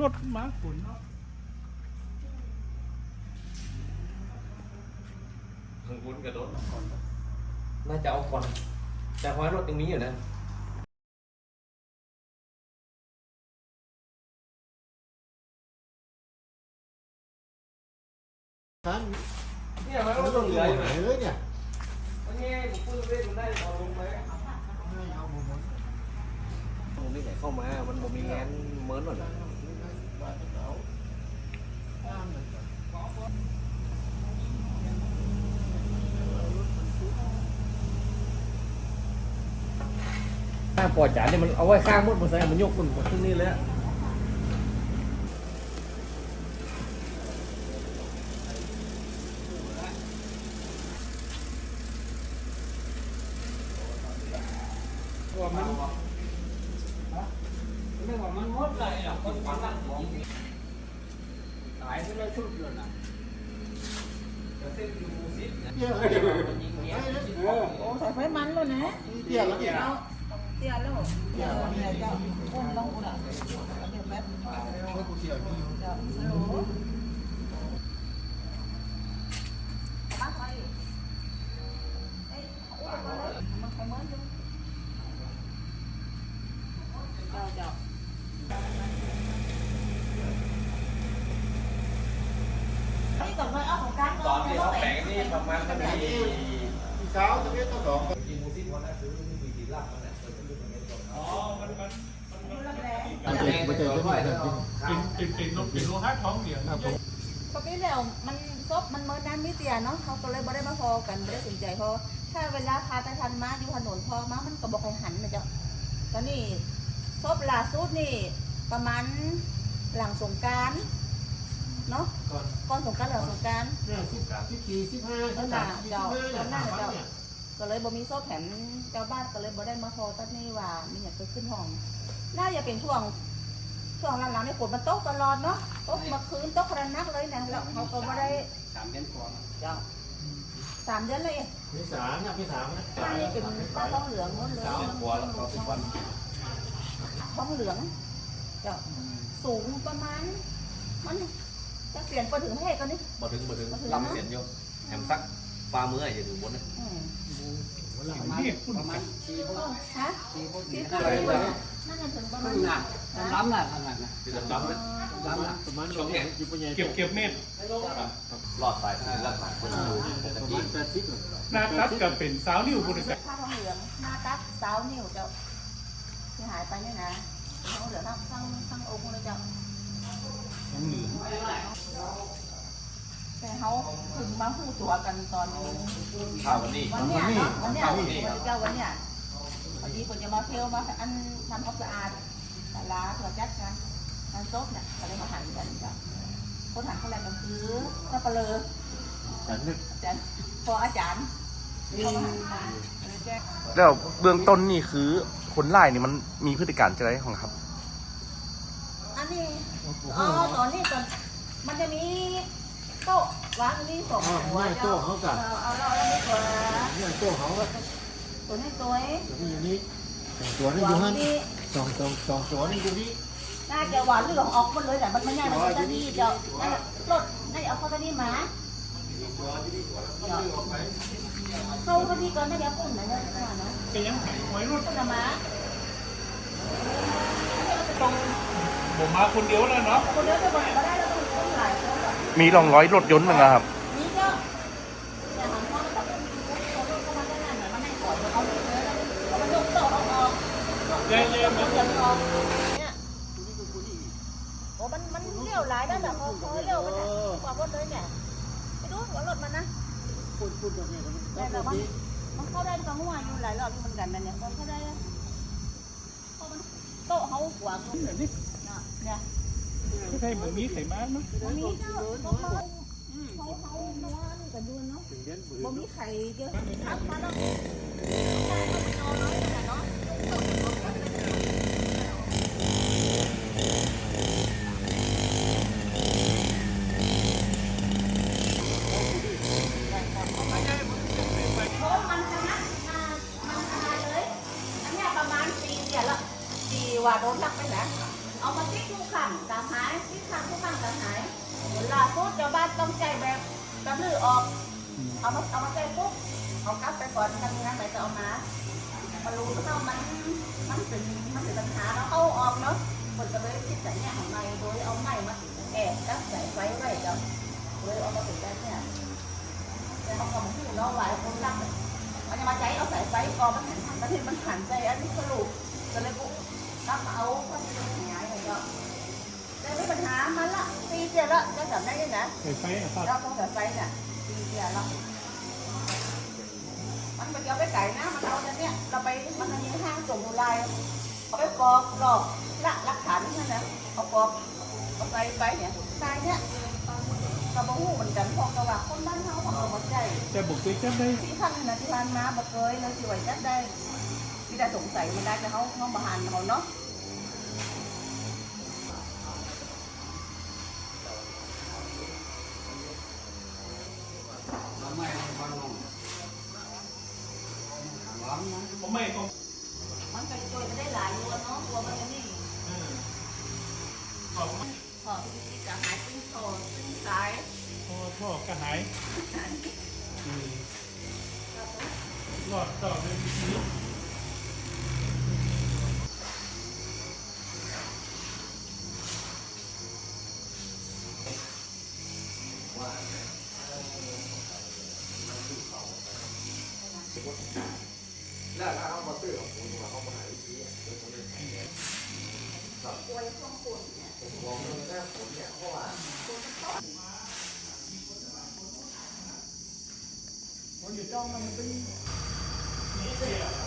รถมาขนเนาะทางคุณกระโดดก่อนน่าจะเอาก่อน แต่เพราะรถยังมีอยู่นะท่านเนี่ยมันรรถถเหเหลืลืออออยู่ยู่ไหนนะเลยเนี่ยวันนี้ผมพูดเล่นมันได้เอาลงไปมันไม่ไหนเข้ามา มันบ่มีงานเหมือนหรอก ข้างปอดจานเนี่ยมันเอาไว้ข้างมดมันใส่มันยกมันขึ้นนี่เลยอะ ว่ามันเรื่องว่ามันหมดเลยอะคนฟังนั่งของ ตายไปแล้วชุดเลยนะเตี้ยวเลยเออโอ้ใส่ไฟมันแล้วนะเตี้ยแล้วเนี่ยเอาเตี้ยแล้วเตี้ยแล้วเนี่ยเจ้าก้นลงกูละเดี๋ยวแป๊บเมื่อกูเตี้ยมีอยู่เจ้าฮัลโหลมาไปเอ้ยเอามาเลยมันใครเหมือนอยู่เจ้าเจ้านี่ก่อนเลยเอาของกลาง ตอนที่ เขาแบ่งนี่ประมาณมันมีพี่สาวจะเรียกตัวสองกี่มูซี่วันนั้นคือมีกี่ลำมันเนี่ยเปิดขึ้นดูตรงนี้อนอ๋อมันมันดูแลแลมันจะมันจะไม่ได้จรินเป็นเป็นนกเป็นโลหะท้องเดียวครับผมพอปีแล้วมันซบมันเมินน้ำมิเตียเนาะเขาก็เลยไม่ได้มาพอกันไม่ได้สนใจพราะถ้าเวลาพาไปทันม้าอยู่ถนนพอม้ามันก็บอกให้หันนะเจ้าตอนนี้ซบล่าสุดนี่ประมาณหลังสงการ เนาะก่อนก่อนสงกรารหลังสงกรารเนี่ยสิบสิบสี่สิบห้าสิบสามสิบห้าเนี่ยสามวันเนี่ยก็เลยบ่มีซบแถมเจ้าบ้านก็เลยบ่ได้มาพอตอนนี้ว่ามีอย่างเกิดขึ้นห้อง น่าจะเป็นช่วง ช่วงหลังๆในฝนมันตกตลอดเนาะตกเมาคืนตกระนักเลยนะแล้วเขาก็ไม่ได้สามเดือนก่อนเจ้าสามเดือนเลยพี่สามเนี่ยพี่สามนะบ้านนี้เป็นบ้านท้องเหลืองหมดเลยกลัวแล้วเขาสิบวันท้องเหลืองเจ้าสูงประมาณมัน จะเปลี่ยนไปถึงให้กันนี่ บ่ถึงบ่ถึงลำเสียนอยู่แถมสักฟ้ามืออย่าถึงบนนะอืมประมาณประมาณสี่เออฮะสี่ใช่สิบเลยน่าจะถึงประมาณน่ะล้ำน่ะขนาดน่ะที่ดำๆนะล้ำน่ะประมาณช่วงไหนจิบปัญญาเก็บเก็บเม็ดรอดตายที่รักษาคนอยู่ปกประติมาณแปดสิบหน้าตัดกับเป็นสาวนิ้วบริษัทผ้าท้องเหลืองหน้าตักสาวนิ้วเจ้าที่หายไปเนี่ยนะเป็นท้องเหลืองทั้งทั้งทั้งองค์เลยเจ้า ของเหลืองแต่เขาถึงมาพูดตัวกันตอนข้าววันนี้วันเนี้ยเนาะวันเนี้ยวันเจ้าวันเนี้ยวันนี้ผมจะมาเที่ยวมาอันทำความสะอาดศาลาเผื่อจัดนะงานซบเนี่ยก็เลยมาหันกันจ้ะคนหันคนแรกก็คือสับปะเลอฉันนึกอาจารย์พออาจารย์มาหันกันเลยแล้วเบื้องต้นนี่คือคนไล่นี่มันมีพฤติการจะไรของครับ อ๋อตอนนี้ตอนมันจะมีโต๊ะวางอยู่นี่สองอ๋อหัวเนี่ยโต๊ะเขากับเอาเอาเอาเอาตัวเนี่ยโต๊ะเขาก็ตัวนี้ตัวนี้มีอยู่นี่สองตัวนี่อวางยู่อหันยู่นี่สองสองสองตัวนี่อยู่นี่น่าจะหวานเหลืองออกหมดเลยแต่มันไม่ใช่มันจะนี่เดี๋ยวนั่นแหละรถน่าจะเอาเข้าไปนี่มาเข้าไปนี่ก่อนน่าจะปุ่นนะเนี่ยนะเป็นยังไงไว้รถปุ่นนะมาตรง ผมมาคนเดียวแล้วเนาะคนเดียวจะบอกก็ได้แล้วต้องคนหลายคนแบบมีรองร้อยรถยนต์มั้งครับ นี้ก็อย่าหันข้อมันต้องเขาลงเข้ามาได้นานหน่อยมันให้ก่อนเขาเลยแล้วมันยกโต๊ะออกออกเย่เย่มันเดือดออกเนี่ยโอ้มันมันเลี้ยวหลายด้านแบบพอพอเลี้ยวมันเนี่ยกว่ารถเลยเนี่ยไปดูหัวรถมันนะพูดพูดตรงนี้แต่แต่มันมันเข้าได้กับหัวอยู่หลายรอบอยู่เหมือนกันนะเนี่ยมันเข้าได้นะเพราะมันโต๊ะเขากว่าตร งนี้เนี่ยไม่ใช่เหมือนมีไขมันมั้งมันมีเจ้าเขา เขาเขาเขานัวนี่กันด้วยเนาะบ่มีไข่เยอะอัพมาแล้วเอายต่เนาะเพราะมันชนะมันชนะเลยอันเนี้ยประมาณปีเดียวลาโดนลักไปนะเอามาติ๊กลูกขันตามหายเจ้าบ้านต้องใจแบบกำลือออก เอามาเอามาใส่ปุ๊บเอากลับไปก่อนทำงานไหนจะเอามามารู้เท่ามันมันเป็นมันเป็นปัญหาแล้วเอาออกเนาะคนก็เลยคิดแต่เนี่ยของในโดยเอาไม้มาแอบจับใส่ไฟไว้เจ้าเลยเอามาถึงได้เนี่ยแต่เขาก็มาพูดเนาะหลายคนรักมันจะมาใจเอาใส่ไฟกองมันหันหันประเทศมันหันใจอันนี้สรุปก็เลยปุ๊บกลับเอาก็จะเป็นหาย เลยเจ้าแต่ไม่ปัญหามันละปีเดียวละจะทำได้ยังไงไฟไฟอะครับเราต้องใส่ไฟเนี่ยปีเดียวละมันไปเอาไปไก่นะมันเอาเนี่ยเราไปมันมีห้างส่งโบราณเอาไปปอกหลอกละลักฐานนั่นนะเอาปอกเอาไปไปเนี่ยตายเนี่ยกระบอกหูเหมือนกันพอกกระว่าคนบ้านเขาเขาเอามาใจแต่บุกไปจับได้ที่ข้างนะที่ผ่านมาบ่เคยเลยที่ไหวจัดได้ที่ได้สงสัยมันได้แต่เขาเขาบาหันเขาเนาะ ผมไม่ต้องมันไปช่วยก็ได้หลายตัวเนาะตัวมันก็นี่บอกพอที่จะหายปิ้งโตปิ้งสายพ่อพ่อกระหายรอดต่อเลยทีนี้ แล้วถ้าเขามาซื้อของคุณมาเขามาหาวิธีเดี๋ยวผมจะกล้วยข้องคุณเนี่ยผมมองเลยถ้าผมเนี่ยเพราะว่ามันอยู่จ้องมันเป็นนี่เสีย